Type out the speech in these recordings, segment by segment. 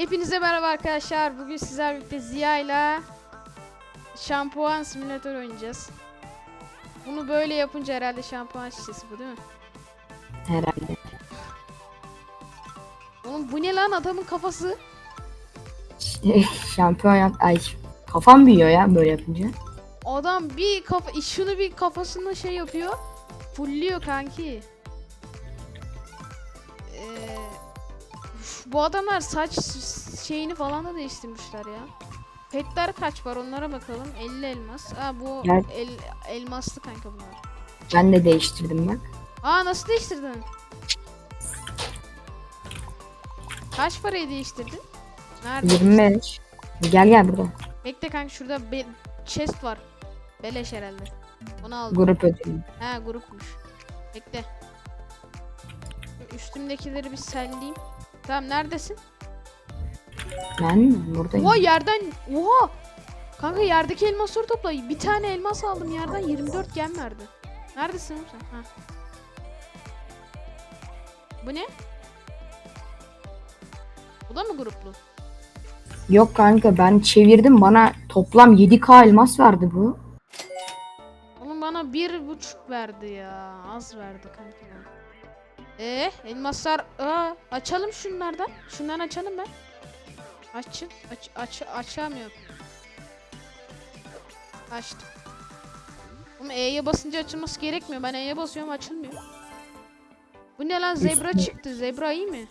Hepinize merhaba arkadaşlar. Bugün sizlerle birlikte Ziya ile şampuan simülatör oynayacağız. Bunu böyle yapınca herhalde şampuan şişesi bu değil mi? Herhalde. Oğlum bu ne lan adamın kafası? Şampiyon yap... Ay kafam büyüyor ya böyle yapınca. Adam bir kafa şunu bir kafasında şey yapıyor. Fulluyor kanki. Ee, üf, bu adamlar saç şeyini falan da değiştirmişler ya. Petler kaç var onlara bakalım. 50 elmas. Aa bu Gel. el, elmaslı kanka bunlar. Ben de değiştirdim bak. Aa nasıl değiştirdin? Kaç parayı değiştirdin? Nerede? 25. Gel gel burada. Bekle kanka şurada bir chest var. Beleş herhalde. Onu aldım. Grup ödülü. Ha grupmuş. Bekle. Üstümdekileri bir selleyeyim. Tamam neredesin? Ben mi? Buradayım. Oha yerden oha. Kanka yerdeki elmasları topla. Bir tane elmas aldım yerden 24 gem verdi. Neredesin oğlum sen? Ha. Bu ne? Bu da mı gruplu? Yok kanka ben çevirdim bana toplam 7k elmas verdi bu. Oğlum bana bir buçuk verdi ya. Az verdi kanka. Ee, elmaslar. Aa, açalım şunlardan. Şundan açalım ben. Açın. Aç, aç, açamıyorum. Açtım. Ama E'ye basınca açılması gerekmiyor. Ben E'ye basıyorum açılmıyor. Bu ne lan zebra çıktı. Zebra iyi mi?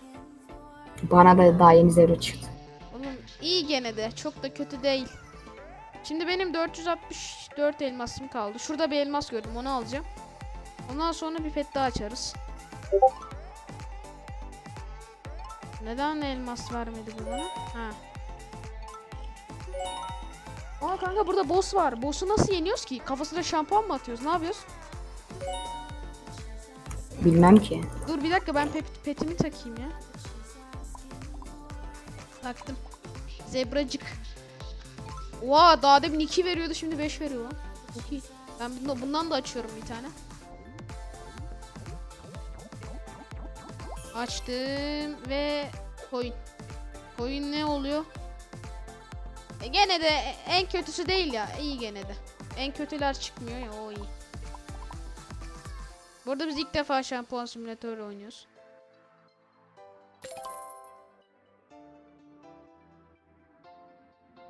Bana da daha yeni zero çıktı. Oğlum iyi gene de. Çok da kötü değil. Şimdi benim 464 elmasım kaldı. Şurada bir elmas gördüm. Onu alacağım. Ondan sonra bir pet daha açarız. Neden elmas vermedi bu bana? Ha. Aa kanka burada boss var. Boss'u nasıl yeniyoruz ki? Kafasına şampuan mı atıyoruz? Ne yapıyoruz? Bilmem ki. Dur bir dakika ben pet- petimi takayım ya. Taktım. Zebracık. Oha daha demin 2 veriyordu şimdi 5 veriyor lan. Çok iyi. Ben bundan, bundan da açıyorum bir tane. Açtım ve coin. Coin ne oluyor? E gene de en kötüsü değil ya. İyi gene de. En kötüler çıkmıyor ya o iyi. Burada biz ilk defa şampuan simülatörü oynuyoruz.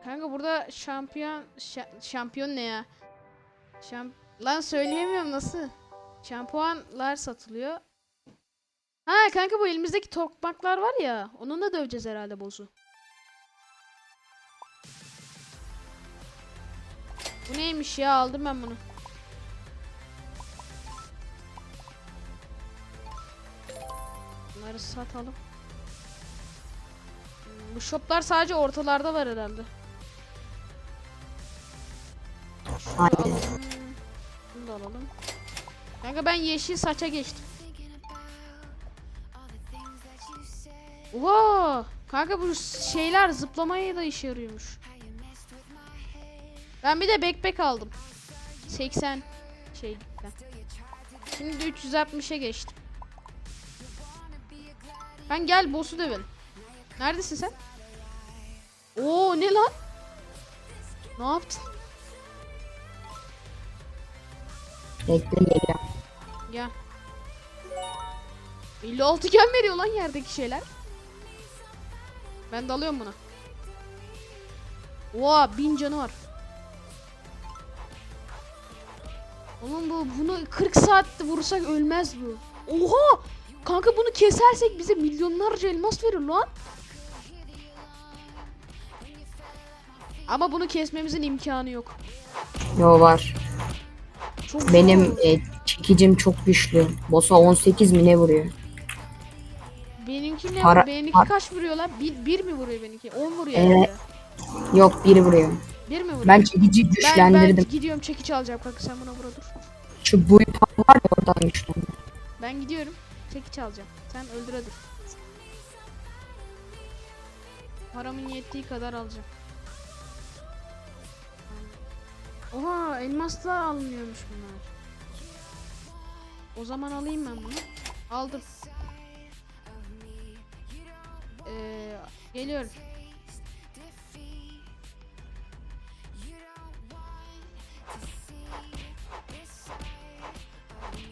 Kanka burada şampiyon şa- şampiyon ne ya? Şam lan söyleyemiyorum nasıl? Şampuanlar satılıyor. Ha kanka bu elimizdeki tokmaklar var ya. Onunla döveceğiz herhalde boss'u. Bu neymiş ya aldım ben bunu. Bunları satalım. Bu shoplar sadece ortalarda var herhalde. Şunu alalım. Bunu da alalım. Kanka ben yeşil saça geçtim. Oha! Kanka bu şeyler zıplamaya da işe yarıyormuş. Ben bir de backpack aldım. 80 şeylikten. Şimdi 360'a geçtim. Ben gel boss'u dövelim. Neredesin sen? Oo ne lan? Ne yaptın? Bekle geliyorum. Gel. 56 gem veriyor lan yerdeki şeyler. Ben dalıyorum buna. Oha bin canı var. Oğlum bu bunu 40 saatte vursak ölmez bu. Oha! Kanka bunu kesersek bize milyonlarca elmas verir lan. Ama bunu kesmemizin imkanı yok. Yo var. Çok Benim e, çekicim çok güçlü. Boss'a 18 mi ne vuruyor? Benimki ne? Para- benimki par- kaç vuruyor lan? Bir, bir mi vuruyor benimki? 10 vuruyor Evet. herhalde. Yok biri vuruyor. Bir mi vuruyor? Ben çekici Ben, güçlendirdim. ben gidiyorum çekiç alacağım kanka sen buna vura dur. Şu buy var ya oradan güçlendim. Ben gidiyorum çekiç alacağım. Sen öldüre dur. Paramın yettiği kadar alacağım. Oha elmasla alınıyormuş bunlar. O zaman alayım ben bunu. Aldım. Ee, Geliyorum.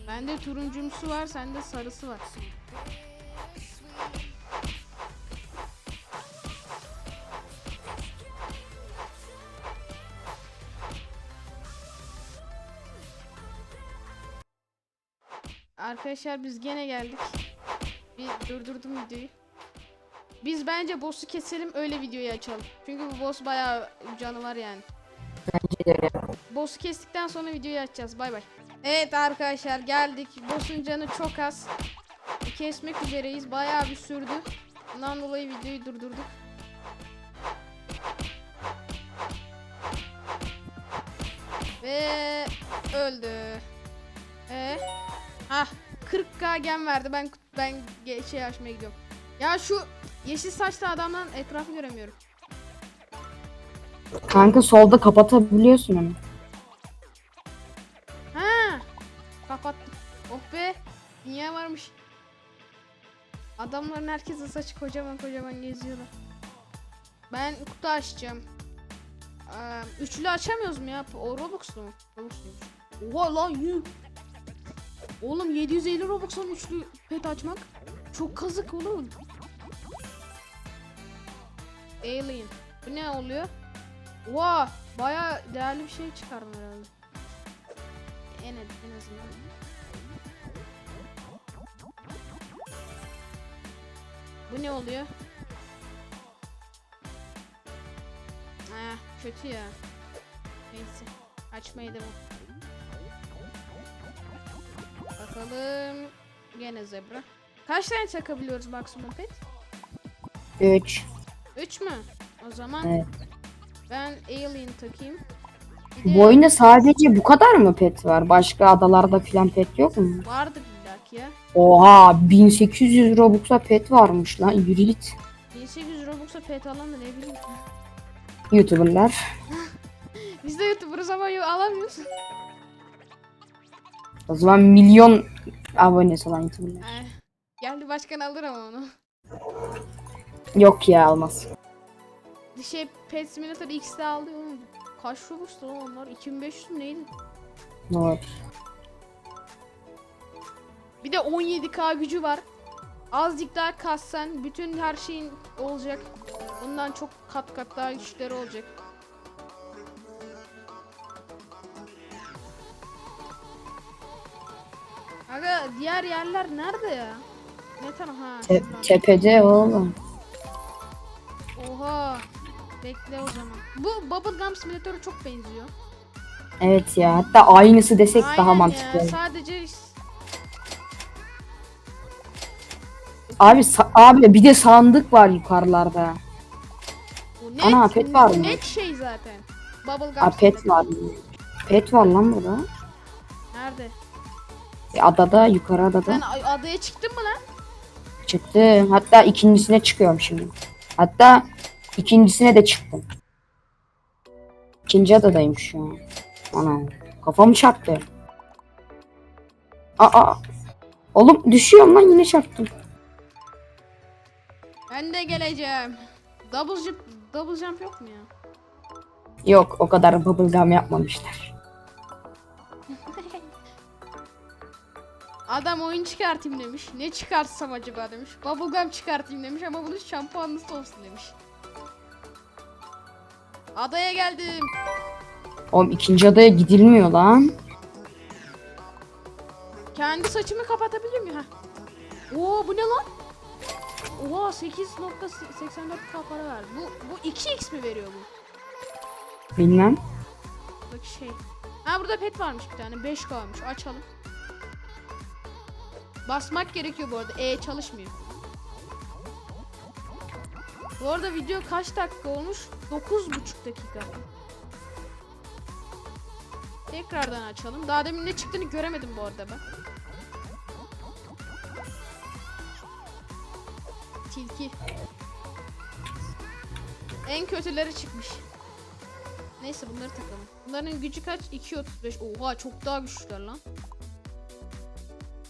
Bende turuncumsu var, sende sarısı var. Arkadaşlar biz gene geldik. Bir durdurdum videoyu. Biz bence boss'u keselim öyle videoyu açalım. Çünkü bu boss bayağı canı var yani. Bence de. Boss'u kestikten sonra videoyu açacağız. Bay bay. Evet arkadaşlar geldik. Boss'un canı çok az. Kesmek üzereyiz. Bayağı bir sürdü. Bundan dolayı videoyu durdurduk. Ve öldü. Ee, ah 40k gem verdi. Ben ben şey açmaya gidiyorum. Ya şu yeşil saçlı adamdan etrafı göremiyorum. Kanka solda kapatabiliyorsun onu. Ha! Kapattım. Oh be. Dünya varmış. Adamların herkesin saçı kocaman kocaman geziyorlar. Ben kutu açacağım. Ee, üçlü açamıyoruz mu ya? O Robux'lu mu? Robux'luymuş. Oha lan yuh. Oğlum 750 Robux'un üçlü pet açmak. Çok kazık oğlum. Alien. Bu ne oluyor? Oha! Baya değerli bir şey çıkardım herhalde. En, en azından. Bu ne oluyor? Ah, kötü ya. Neyse. Açmaya devam. Bakalım. Gene zebra. Kaç tane takabiliyoruz maksimum pet? 3. 3 mü? O zaman Evet. ben alien takayım. Bir de Bu oyunda sadece bu kadar mı pet var? Başka adalarda filan pet yok mu? vardır illaki ya. Oha 1800 Robux'a pet varmış lan. Yürü git. 1800 Robux'a pet alan da ne bileyim. Youtuberlar. Biz de YouTuber'ız ama yo- alamıyoruz. O zaman milyon abonesi olan Youtuberlar. Eh, Geldi başkan alır ama onu. Yok ya almaz. Şey Pet Simulator X'de aldı oğlum. Kaç Robux'tu lan onlar? 2500 mü neydi? Doğru. Bir de 17k gücü var. Azıcık daha kassan bütün her şeyin olacak. Bundan çok kat kat daha güçleri olacak. Aga diğer yerler nerede ya? Ne taraf ha? Te- tepede oğlum. Oha. Bekle o zaman. Bu Bubblegum Simulator'a çok benziyor. Evet ya. Hatta aynısı desek daha Aynen mantıklı. ya. olur. Sadece Abi sa- abi bir de sandık var yukarılarda. bu net, Ana, pet var mı? Net şey zaten. Bubblegum Aa pet var. Pet var lan burada. Nerede? E, adada yukarı adada. Sen a- adaya çıktın mı lan? Çıktı. Hatta ikincisine çıkıyorum şimdi. Hatta ikincisine de çıktım. İkinci adadayım şu an. Ana kafamı çarptı. Aa. Oğlum düşüyorum lan yine çarptım. Ben de geleceğim. Double jump, double jump yok mu ya? Yok o kadar bubblegum yapmamışlar. Adam oyun çıkartayım demiş. Ne çıkartsam acaba demiş. Bubblegum çıkartayım demiş ama bunun şampuanlısı olsun demiş. Adaya geldim. Oğlum ikinci adaya gidilmiyor lan. Kendi saçımı kapatabilir miyim? Heh. Oo bu ne lan? Oha 8.84k para ver. Bu bu 2x mi veriyor bu? Bilmem. Bak şey. Ha burada pet varmış bir tane. 5 kalmış. Açalım. Basmak gerekiyor bu arada. E çalışmıyor. Bu arada video kaç dakika olmuş? 9,5 dakika. Tekrardan açalım. Daha demin ne çıktığını göremedim bu arada ben. Tilki. En kötüleri çıkmış. Neyse bunları takalım. Bunların gücü kaç? 2.35. Oha çok daha güçlüler lan.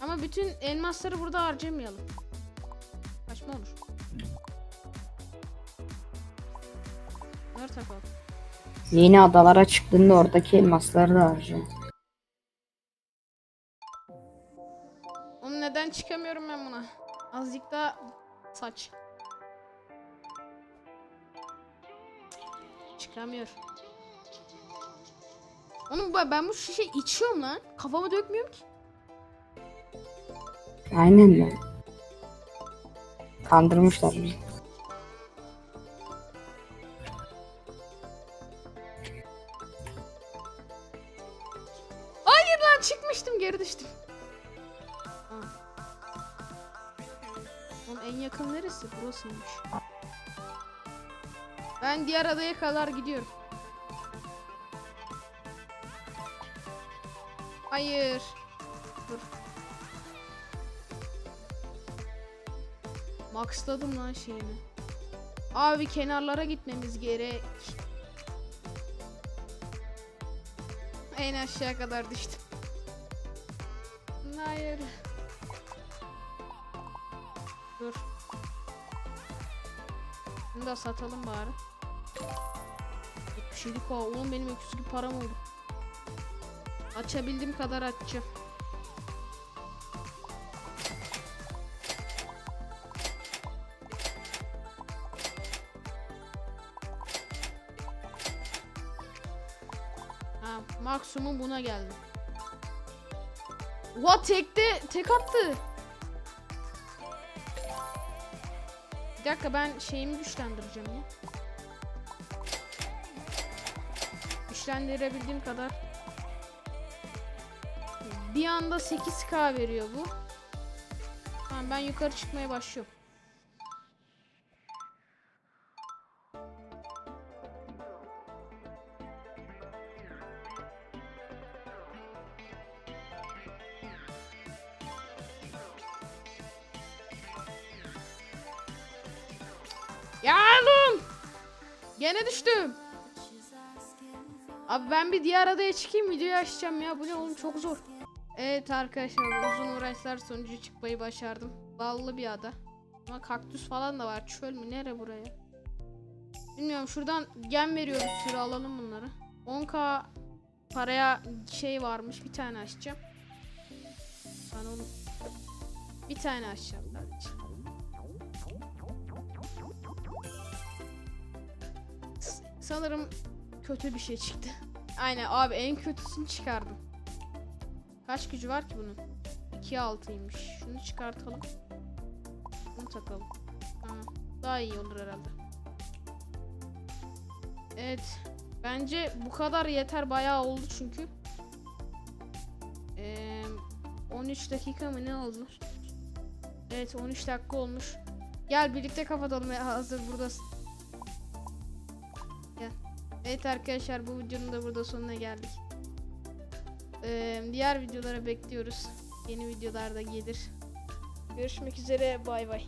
Ama bütün elmasları burada harcamayalım. Kaçma olur. Yeni adalara çıktığında oradaki elmasları da harcayacağım. Oğlum neden çıkamıyorum ben buna? Azıcık daha saç. Çıkamıyor. Oğlum ben, ben bu şişe içiyorum lan. Kafama dökmüyorum ki. Aynen lan. Kandırmışlar bizi. Lan çıkmıştım geri düştüm. Aa. Oğlum en yakın neresi? Burasıymış. Ben diğer adaya kadar gidiyorum. Hayır. Dur. Maxladım lan şeyini. Abi kenarlara gitmemiz gerek. En aşağı kadar düştüm. Hayır. Dur. Bunu da satalım bari. 77 k oğlum benim öküz gibi param oldu. Açabildiğim kadar açacağım. Ha, maksimum buna geldi. Oha tekte tek attı. Bir dakika ben şeyimi güçlendireceğim ya. Güçlendirebildiğim kadar. Bir anda 8k veriyor bu. Tamam ben yukarı çıkmaya başlıyorum. Gene düştüm. Abi ben bir diğer adaya çıkayım videoyu açacağım ya. Bu ne oğlum çok zor. Evet arkadaşlar uzun uğraşlar sonucu çıkmayı başardım. Ballı bir ada. Ama kaktüs falan da var. Çöl mü? Nere buraya? Bilmiyorum şuradan gem veriyor bir sürü alalım bunları. 10k paraya şey varmış. Bir tane açacağım. Ben onu bir tane açacağım sadece. S- Sanırım kötü bir şey çıktı. Aynen abi en kötüsünü çıkardım. Kaç gücü var ki bunun? 2 6'ymış. Şunu çıkartalım. Bunu takalım. Tamam. Daha iyi olur herhalde. Evet. Bence bu kadar yeter bayağı oldu çünkü. Ee, 13 dakika mı ne oldu? Evet 13 dakika olmuş. Gel birlikte kapatalım hazır buradasın. Evet arkadaşlar bu videonun da burada sonuna geldik. Ee, diğer videolara bekliyoruz. Yeni videolar da gelir. Görüşmek üzere bay bay.